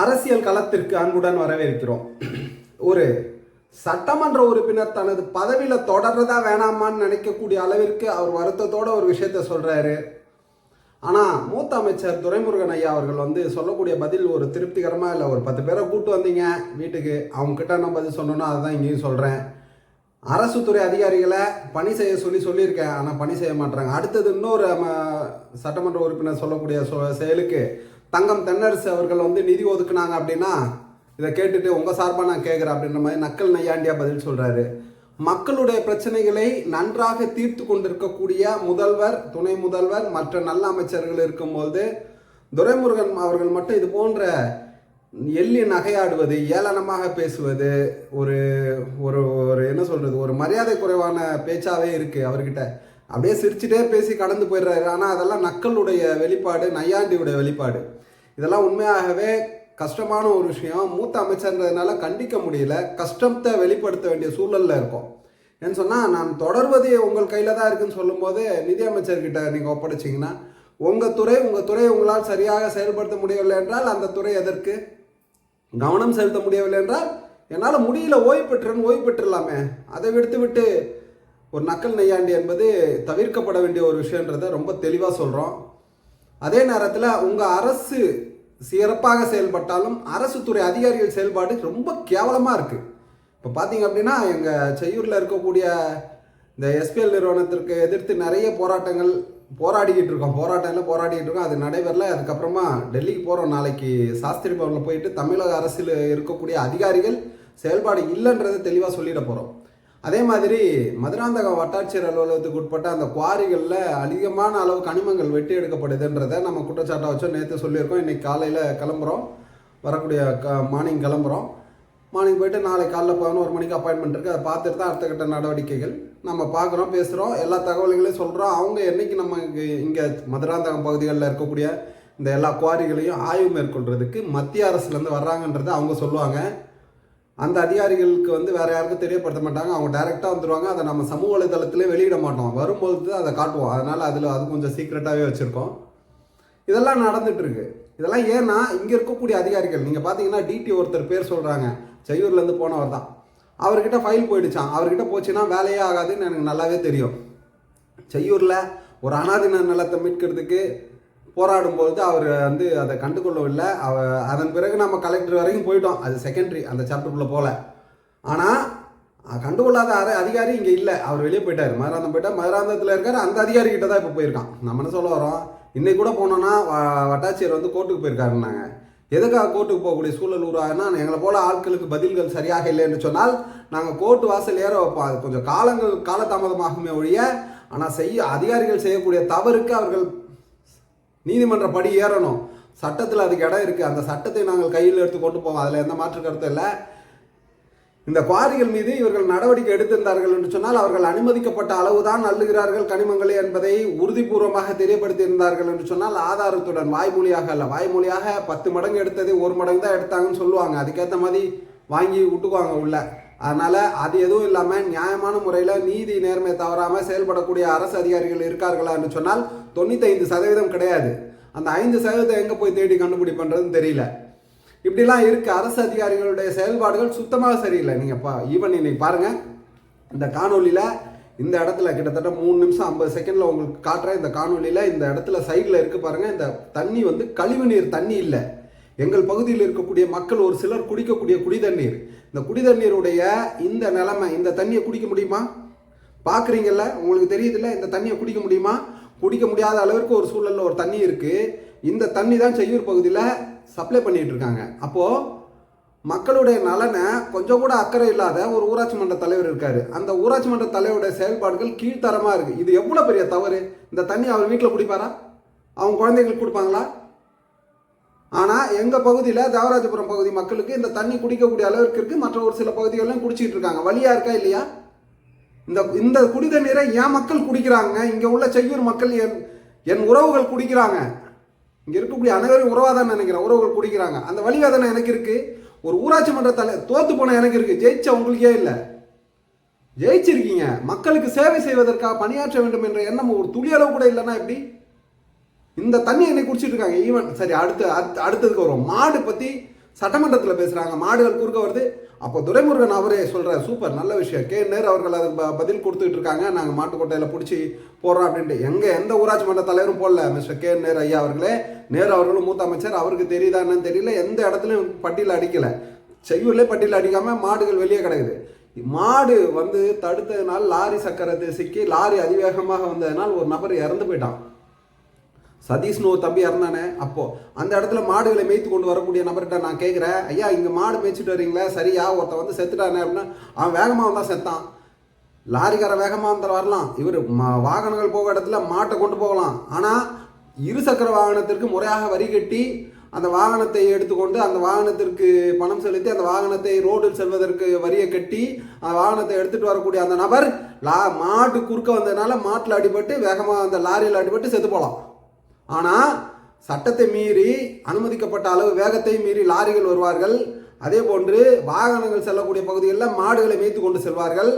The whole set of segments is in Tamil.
அரசியல் களத்திற்கு அன்புடன் வரவேற்கிறோம். ஒரு சட்டமன்ற உறுப்பினர் தனது பதவியில் தொடர்றதா வேணாமான்னு நினைக்கக்கூடிய அளவிற்கு அவர் வருத்தத்தோட ஒரு விஷயத்த சொல்றாரு. ஆனால் மூத்த அமைச்சர் துரைமுருகன் ஐயா அவர்கள் வந்து சொல்லக்கூடிய பதில் ஒரு திருப்திகரமாக இல்லை. ஒரு பத்து பேரை கூட்டு வந்தீங்க வீட்டுக்கு அவங்க நான் பதில் சொன்னோன்னா அதுதான் இங்கேயும் சொல்கிறேன் அரசு துறை அதிகாரிகளை பணி செய்ய சொல்லி சொல்லியிருக்கேன். ஆனால் பணி செய்ய மாட்டாங்க அடுத்தது இன்னொரு சட்டமன்ற உறுப்பினர் சொல்லக்கூடிய சொ- செயலுக்கு தங்கம் தென்னரசு அவர்கள் வந்து நிதி ஒதுக்குனாங்க அப்படின்னா இதை கேட்டுட்டு உங்கள் சார்பாக நான் கேட்குறேன் அப்படின்ற மாதிரி நக்கல் நையாண்டியா பதில் சொல்கிறாரு மக்களுடைய பிரச்சனைகளை நன்றாக தீர்த்து கொண்டிருக்கக்கூடிய முதல்வர் துணை முதல்வர் மற்ற நல்ல அமைச்சர்கள் இருக்கும்போது துரைமுருகன் அவர்கள் மட்டும் இது போன்ற எள்ளி நகையாடுவது ஏளனமாக பேசுவது ஒரு ஒரு ஒரு என்ன சொல்கிறது ஒரு மரியாதை குறைவான பேச்சாவே இருக்குது அவர்கிட்ட. அப்படியே சிரிச்சுட்டே பேசி கடந்து போயிடுறாரு. ஆனால் அதெல்லாம் நக்களுடைய வெளிப்பாடு நையாண்டியுடைய வெளிப்பாடு. இதெல்லாம் உண்மையாகவே கஷ்டமான ஒரு விஷயம். மூத்த அமைச்சர்ன்றதுனால கண்டிக்க முடியல. கஷ்டத்தை வெளிப்படுத்த வேண்டிய சூழலில் இருக்கும். ஏன்னு சொன்னால் நான் தொடர்வது உங்கள் கையில் தான் இருக்குன்னு சொல்லும்போது நிதி அமைச்சர்கிட்ட நீங்கள் ஒப்படைச்சிங்கன்னா உங்கள் துறை உங்கள் துறை உங்களால் சரியாக செயல்படுத்த முடியவில்லை என்றால் அந்த துறை எதற்கு? கவனம் செலுத்த முடியவில்லை என்றால் என்னால் முடியல ஓய்வு பெற்றேன்னு ஓய்வு பெற்றுலாமே அதை விடுத்து விட்டு ஒரு நக்கல் நெய்யாண்டி என்பது தவிர்க்கப்பட வேண்டிய ஒரு விஷயன்றதை ரொம்ப தெளிவாக சொல்கிறோம் அதே நேரத்தில் உங்கள் அரசு சிறப்பாக செயல்பட்டாலும் அரசு துறை அதிகாரிகள் செயல்பாடு ரொம்ப கேவலமாக இருக்குது இப்போ பார்த்தீங்க அப்படின்னா எங்கள் செய்யூரில் இருக்கக்கூடிய இந்த எஸ்பிஎல் நிறுவனத்திற்கு எதிர்த்து நிறைய போராட்டங்கள் போராடிக்கிட்டு இருக்கோம். போராட்டம்ல போராடிக்கிட்டு இருக்கோம். அது நடைபெறல. அதுக்கப்புறமா டெல்லிக்கு போகிறோம் நாளைக்கு சாஸ்திரி பவனில் போயிட்டு தமிழக அரசில் இருக்கக்கூடிய அதிகாரிகள் செயல்பாடு இல்லைன்றதை தெளிவாக சொல்லிட போகிறோம் அதே மாதிரி மதுராந்தகம் வட்டாட்சியர் அலுவலகத்துக்கு உட்பட்ட அந்த குவாரிகளில் அதிகமான அளவு கனிமங்கள் வெட்டி எடுக்கப்படுதுன்றதை நம்ம குற்றச்சாட்டை வச்சோம். நேற்று சொல்லியிருக்கோம். இன்றைக்கி காலையில் கிளம்புறோம். வரக்கூடிய க மார்னிங் கிளம்புறோம். மார்னிங் போயிட்டு நாளை காலைல பதினோரு மணிக்கு அப்பாயின்மெண்ட் இருக்குது அதை பார்த்துட்டு தான் அடுத்த கட்ட நடவடிக்கைகள் நம்ம பார்க்குறோம் பேசுகிறோம் எல்லா தகவல்களையும் சொல்கிறோம் அவங்க என்னைக்கு நம்ம இங்கே மதுராந்தகம் பகுதிகளில் இருக்கக்கூடிய இந்த எல்லா குவாரிகளையும் ஆய்வு மேற்கொள்கிறதுக்கு மத்திய அரசுலேருந்து வர்றாங்கன்றதை அவங்க சொல்லுவாங்க. அந்த அதிகாரிகளுக்கு வந்து வேற யாருக்கும் தெரியப்படுத்த மாட்டாங்க. அவங்க டைரெக்டாக வந்துருவாங்க. அதை நம்ம சமூக வலைதளத்திலே வெளியிட மாட்டோம். வரும்போது தான் அதை காட்டுவோம். அதனால அதில் அது கொஞ்சம் சீக்ரெட்டாகவே வச்சுருக்கோம். இதெல்லாம் நடந்துட்டு இருக்கு இதெல்லாம் ஏன்னா இங்கே இருக்கக்கூடிய அதிகாரிகள் நீங்கள் பார்த்தீங்கன்னா டிடி ஒருத்தர் பேர் சொல்கிறாங்க செய்யூர்லேருந்து போனவர் தான். அவர்கிட்ட ஃபைல் போயிடுச்சான் அவர்கிட்ட போச்சுன்னா வேலையே ஆகாதுன்னு எனக்கு நல்லாவே தெரியும். செய்யூரில் ஒரு அனாதின நிலத்தை மீட்கிறதுக்கு போராடும்போது அவர் வந்து அதை கண்டுகொள்ளவில்லை. அவ அதன் பிறகு நம்ம கலெக்டர் வரைக்கும் போயிட்டோம். அது செகண்டரி அந்த சாப்டருக்குள்ளே போகல. ஆனால் கண்டுகொள்ளாத அரை அதிகாரி இங்கே இல்லை. அவர் வெளியே போயிட்டார். மதுராந்தம் போயிட்டார். மதுராந்தத்தில் இருக்கார். அந்த அதிகாரி கிட்ட தான் இப்போ போயிருக்கான். நம்ம என்ன சொல்ல வரோம் இன்னைக்கு கூட போனோன்னா வ- வட்டாட்சியர் வந்து கோர்ட்டுக்கு போயிருக்காருன்னாங்க. எதுக்காக கோர்ட்டுக்கு போகக்கூடிய சூழல் உருவாகுனா எங்களை போல ஆட்களுக்கு பதில்கள் சரியாக இல்லை என்று சொன்னால் நாங்கள் கோர்ட்டு வாசல் ஏற வைப்போம். அது கொஞ்சம் காலங்கள் காலதாமதமாகுமே ஒழிய ஆனால் செய்ய அதிகாரிகள் செய்யக்கூடிய தவறுக்கு அவர்கள் நீதிமன்ற படி ஏறணும். சட்டத்தில் அதுக்கு இடம் இருக்குது அந்த சட்டத்தை நாங்கள் கையில் எடுத்து கொண்டு போவோம். அதில் எந்த மாற்று கருத்தும் இல்லை. இந்த குவாரிகள் மீது இவர்கள் நடவடிக்கை எடுத்திருந்தார்கள் என்று சொன்னால் அவர்கள் அனுமதிக்கப்பட்ட அளவுதான் அள்ளுகிறார்கள் கனிமங்களை என்பதை உறுதிபூர்வமாக தெரியப்படுத்தியிருந்தார்கள் என்று சொன்னால் ஆதாரத்துடன் வாய்மொழியாக அல்ல. வாய்மொழியாக பத்து மடங்கு எடுத்தது ஒரு மடங்கு தான் எடுத்தாங்கன்னு சொல்லுவாங்க. அதுக்கேற்ற மாதிரி வாங்கி விட்டுக்குவாங்க உள்ள. அதனால் அது எதுவும் இல்லாமல் நியாயமான முறையில் நீதி நேர்மை தவறாமல் செயல்படக்கூடிய அரசு அதிகாரிகள் இருக்கார்களான்னு சொன்னால் தொண்ணூத்தைந்து சதவீதம் கிடையாது. அந்த ஐந்து சதவீதம் எங்கே போய் தேடி கண்டுபிடிப்பன்றதுன்னு தெரியல. இப்படிலாம் இருக்குது அரசு அதிகாரிகளுடைய செயல்பாடுகள் சுத்தமாக சரியில்லை. நீங்கள் பா ஈவன் இன்னைக்கு பாருங்கள் இந்த காணொலியில் இந்த இடத்துல கிட்டத்தட்ட மூணு நிமிஷம் ஐம்பது செகண்டில் உங்களுக்கு காட்டுறேன். இந்த காணொலியில் இந்த இடத்துல சைடில் இருக்குது பாருங்கள் இந்த தண்ணி வந்து கழிவு நீர் தண்ணி இல்லை. எங்கள் பகுதியில் இருக்கக்கூடிய மக்கள் ஒரு சிலர் குடிக்கக்கூடிய குடி தண்ணீர் இந்த குடி தண்ணீருடைய இந்த நிலைமை இந்த தண்ணியை குடிக்க முடியுமா? பார்க்குறீங்கல்ல? உங்களுக்கு தெரியுதுல்ல? இந்த தண்ணியை குடிக்க முடியுமா? குடிக்க முடியாத அளவிற்கு ஒரு சூழலில் ஒரு தண்ணி இருக்குது இந்த தண்ணி தான் செய்யூர் பகுதியில் சப்ளை பண்ணிட்டு இருக்காங்க. அப்போது மக்களுடைய நலனை கொஞ்சம் கூட அக்கறை இல்லாத ஒரு ஊராட்சி மன்ற தலைவர் இருக்கார். அந்த ஊராட்சி மன்ற தலைவருடைய செயல்பாடுகள் கீழ்த்தரமாக இருக்குது இது எவ்வளோ பெரிய தவறு? இந்த தண்ணி அவர் வீட்டில் குடிப்பாரா? அவங்க குழந்தைங்களுக்கு கொடுப்பாங்களா? ஆனால் எங்கள் பகுதியில் தேவராஜபுரம் பகுதி மக்களுக்கு இந்த தண்ணி குடிக்கக்கூடிய அளவிற்கு இருக்குது மற்ற ஒரு சில பகுதிகளிலும் குடிச்சிட்டு இருக்காங்க. வழியாக இருக்கா இல்லையா? இந்த இந்த குடி தண்ணீரை என் மக்கள் குடிக்கிறாங்க? இங்கே உள்ள செய்யூர் மக்கள் என் என் உறவுகள் குடிக்கிறாங்க. இங்கே இருக்கக்கூடிய அனைவரும் உறவாக தான் நினைக்கிறேன். உறவுகள் குடிக்கிறாங்க. அந்த வழிவேதனை எனக்கு இருக்குது ஒரு ஊராட்சி மன்ற தலை தோத்து போன எனக்கு இருக்குது ஜெயிச்ச உங்களுக்கே இல்லை. ஜெயிச்சிருக்கீங்க. மக்களுக்கு சேவை செய்வதற்காக பணியாற்ற வேண்டும் என்ற எண்ணம் ஒரு துளியளவு கூட இல்லைன்னா எப்படி? இந்த தண்ணி என்னை குடிச்சிட்டு இருக்காங்க. ஈவன் சரி அடுத்து அடுத்து- அடுத்ததுக்கு வரும் மாடு பற்றி சட்டமன்றத்தில் பேசுகிறாங்க மாடுகள் குறுக்க வருது. அப்போ துரைமுருகன் அவரே சொல்கிறார் சூப்பர் நல்ல விஷயம். கே. நேர் அவர்கள் அதுக்கு ப- பதில் கொடுத்துட்டு இருக்காங்க. நாங்கள் மாட்டுக்கொட்டையில் பிடிச்சி போடுறோம் அப்படின்ட்டு. எங்கே எந்த ஊராட்சி மன்ற தலைவரும் போடல. Mister K. நேர் ஐயா அவர்களே. நேரு அவர்களும் மூத்த அமைச்சர். அவருக்கு தெரியுதா என்னன்னு தெரியல. எந்த இடத்துலையும் பட்டியல் அடிக்கலை. செய்யூர்லேயே பட்டியல் அடிக்காமல் மாடுகள் வெளியே கிடக்குது. மாடு வந்து தடுத்ததுனால் லாரி சக்கரத்தை சிக்கி லாரி அதிவேகமாக வந்ததுனால் ஒரு நபர் இறந்து போயிட்டான். சதீஷ்னு ஒரு தம்பி இறந்தானே அப்போது அந்த இடத்துல மாடுகளை மேய்த்து கொண்டு வரக்கூடிய நபர்கிட்ட நான் கேட்குறேன் ஐயா இங்கே மாடு மேய்ச்சிட்டு வரீங்களே சரியா? ஒருத்தன் வந்து செத்துட்டானே அப்படின்னா அவன் வேகமாக தான் செத்தான். லாரிக்கார வேகமாக வந்து வரலாம். இவர் வாகனங்கள் போக இடத்துல மாட்டை கொண்டு போகலாம். ஆனால் இருசக்கர வாகனத்திற்கு முறையாக வரி கட்டி அந்த வாகனத்தை எடுத்துக்கொண்டு அந்த வாகனத்திற்கு பணம் செலுத்தி அந்த வாகனத்தை ரோடில் செல்வதற்கு வரியை கட்டி அந்த வாகனத்தை எடுத்துகிட்டு வரக்கூடிய அந்த நபர் லா மாட்டு குறுக்க வந்ததுனால மாட்டில் அடிபட்டு வேகமாக அந்த லாரியில் அடிபட்டு செத்து போகலாம் ஆனால் சட்டத்தை மீறி அனுமதிக்கப்பட்ட அளவு வேகத்தை மீறி லாரிகள் வருவார்கள். அதே போன்று வாகனங்கள் செல்லக்கூடிய பகுதிகளில் மாடுகளை மேய்த்து கொண்டு செல்வார்கள்.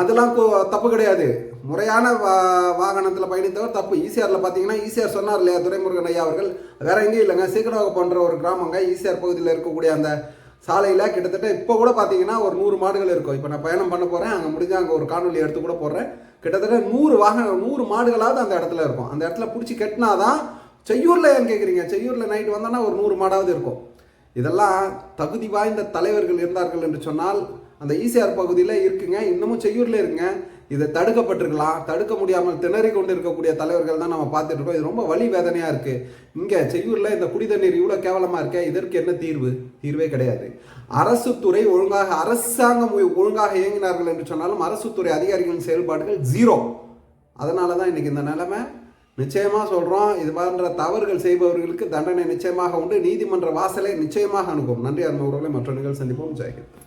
அதெல்லாம் தப்பு கிடையாது. முறையான வா வாகனத்தில் பயணித்தவர் தப்பு. ஈசிஆரில் பார்த்தீங்கன்னா ஈசிஆர் சொன்னார் இல்லையா துரைமுருகன் ஐயா அவர்கள்? வேற எங்கேயும் இல்லைங்க. சீக்கிரவாக போன்ற ஒரு கிராமங்க. ஈசிஆர் பகுதியில் இருக்கக்கூடிய அந்த சாலையில் கிட்டத்தட்ட இப்போ கூட பார்த்தீங்கன்னா ஒரு நூறு மாடுகள் இருக்கும். இப்போ நான் பயணம் பண்ண போகிறேன் அங்கே முடிஞ்சால் அங்கே ஒரு காணொலி எடுத்து கூட போடுறேன். கிட்டத்தட்ட நூறு வாகனம் நூறு மாடுகளாவது அந்த இடத்துல இருக்கும். அந்த இடத்துல பிடிச்சி கட்டினாதான் செய்யூரில் ஏன் கேட்குறீங்க செய்யூரில் நைட்டு வந்தோன்னா ஒரு நூறு மாடாவது இருக்கும். இதெல்லாம் தகுதி வாய்ந்த தலைவர்கள் இருந்தார்கள் என்று சொன்னால் அந்த ஈசிஆர் பகுதியில் இருக்குங்க இன்னமும் செய்யூரில் இருங்க. இதை தடுக்கப்பட்டிருக்கலாம். தடுக்க முடியாமல் திணறி கொண்டு இருக்கக்கூடிய தலைவர்கள் தான் நம்ம பார்த்துட்டு இருக்கோம். இது ரொம்ப வலி வேதனையாக இருக்குது இங்கே செய்யூரில் இந்த குடி தண்ணீர் இவ்வளோ கேவலமாக இருக்கே இதற்கு என்ன தீர்வு? தீர்வே கிடையாது. அரசு துறை ஒழுங்காக அரசாங்கம் ஒழுங்காக இயங்கினார்கள் என்று சொன்னாலும் அரசு துறை அதிகாரிகளின் செயல்பாடுகள் ஜீரோ. அதனால தான் இன்றைக்கி இந்த நிலைமை. நிச்சயமாக சொல்கிறோம் இது போன்ற தவறுகள் செய்பவர்களுக்கு தண்டனை நிச்சயமாக உண்டு நீதிமன்ற வாசலை நிச்சயமாக அனுப்பும் நன்றி அன்பு உறவுகளை மற்ற நிகழ்ச்சி சந்திப்போம். ஜெயகித்